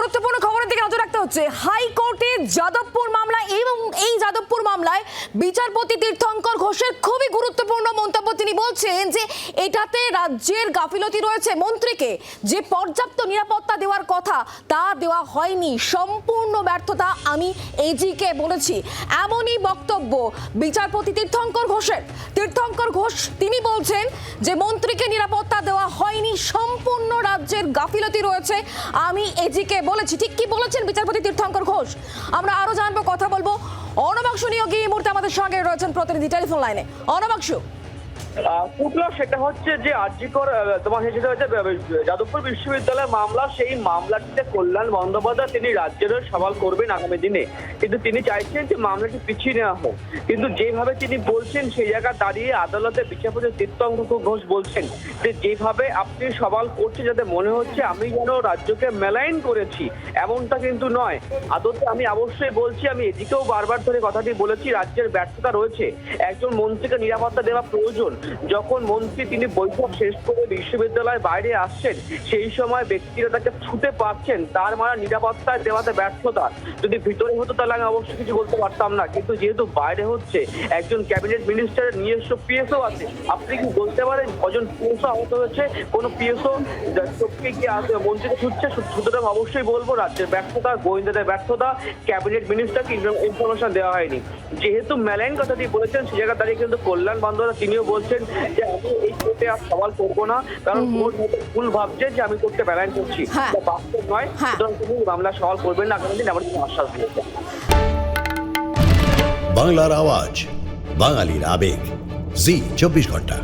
গুরুত্বপূর্ণ খবরের দিকে নজর রাখতে হচ্ছে। হাইকোর্টে যাদবপুর মামলা এবং এই যাদবপুর মামলায় বিচারপতি তীর্থঙ্কর ঘোষের খুবই গুরুত্বপূর্ণ মন্তব্য তিনি বলছেন যে এটাতে রাজ্যের গাফিলতি রয়েছে। মন্ত্রীকে যে পর্যাপ্ত নিরাপত্তা দেওয়ার কথা তা দেওয়া হয়নি। সম্পূর্ণ ব্যর্থতা আমি এজিকে বলেছি। এমনই বক্তব্য বিচারপতি তীর্থঙ্কর ঘোষের। তীর্থঙ্কর ঘোষ তিনি বলছেন যে মন্ত্রীকে নিরাপত্তা দেওয়া হয়নি। সম্পূর্ণ রাজ্যের গাফিলতি রয়েছে। আমি এজিকে বলেছি। ঠিক কি বলেছেন বিচারপতি তীর্থঙ্কর ঘোষ? আমাদের সঙ্গে রয়েছেন প্রতিনিধি টেলিফোন লাইনে। অনবাংশ উঠল সেটা হচ্ছে যে আর্যিকর তোমার সেটা হচ্ছে যাদবপুর বিশ্ববিদ্যালয়ের মামলা, সেই মামলাটিতে কল্যাণ বন্দ্যোপাধ্যায় তিনি রাজ্যেরও সওয়াল করবেন আগামী দিনে। কিন্তু তিনি চাইছেন যে মামলাটি পিছিয়ে নেওয়া হোক। কিন্তু যেভাবে তিনি বলছেন, সেই জায়গা দাঁড়িয়ে আদালতে বিচারপতি তীর্থঙ্কর ঘোষ বলছেন যে, যেভাবে আপনি সওয়াল করছেন, যাতে মনে হচ্ছে আমি যেন রাজ্যকে মেলাইন করেছি, এমনটা কিন্তু নয়। আদতে আমি অবশ্যই বলছি, আমি এদিকেও বারবার ধরে কথাটি বলেছি, রাজ্যের ব্যর্থতা রয়েছে। একজন মন্ত্রীকে নিরাপত্তা দেওয়া প্রয়োজন। যখন মন্ত্রী তিনি বৈঠক শেষ করে বিশ্ববিদ্যালয়ের বাইরে আসছেন, সেই সময় ব্যক্তিরা তাকে ছুতে পারছেন, তার মানে নিরাপত্তায় দেওয়াতে ব্যর্থতা। যদি ভিতরে হতো তাহলে আমি অবশ্যই কিছু বলতে পারতাম না। কিন্তু যেহেতু বাইরে হচ্ছে, একজন ক্যাবিনেট মিনিস্টারের নিজস্ব পিএসও আছে, আপনি কি বলতে পারেন কজন পিএসও আহত হয়েছে? কোন পিএসও চোখকে কি মন্ত্রীকে ছুটছে? সুতরাং অবশ্যই বলব, রাজ্যের ব্যর্থতা, গোয়েন্দাদের ব্যর্থতা, ক্যাবিনেট মিনিস্টারকে ইনফরমেশন দেওয়া হয়নি। যেহেতু মেলাইন কথাটি বলেছেন, সে জায়গা দাঁড়িয়ে কিন্তু কল্যাণ বান্ধবরা তিনিও বলছেন যে আমি এই কোর্টে আর সওয়াল করব না কারণ কোর্ট হয়তো ভুল ভাবছে যে আমি কোর্টে মেলাইন করছি। হ্যাঁ। বাস্তব নয়। হ্যাঁ। সুতরাং তিনি মামলা সওয়াল করবেন না আগামী দিন এমন কোনো আশ্বাস দিয়েছেন বাংলার আওয়াজ বাঙালির আবেগ। জি চব্বিশ ঘণ্টা।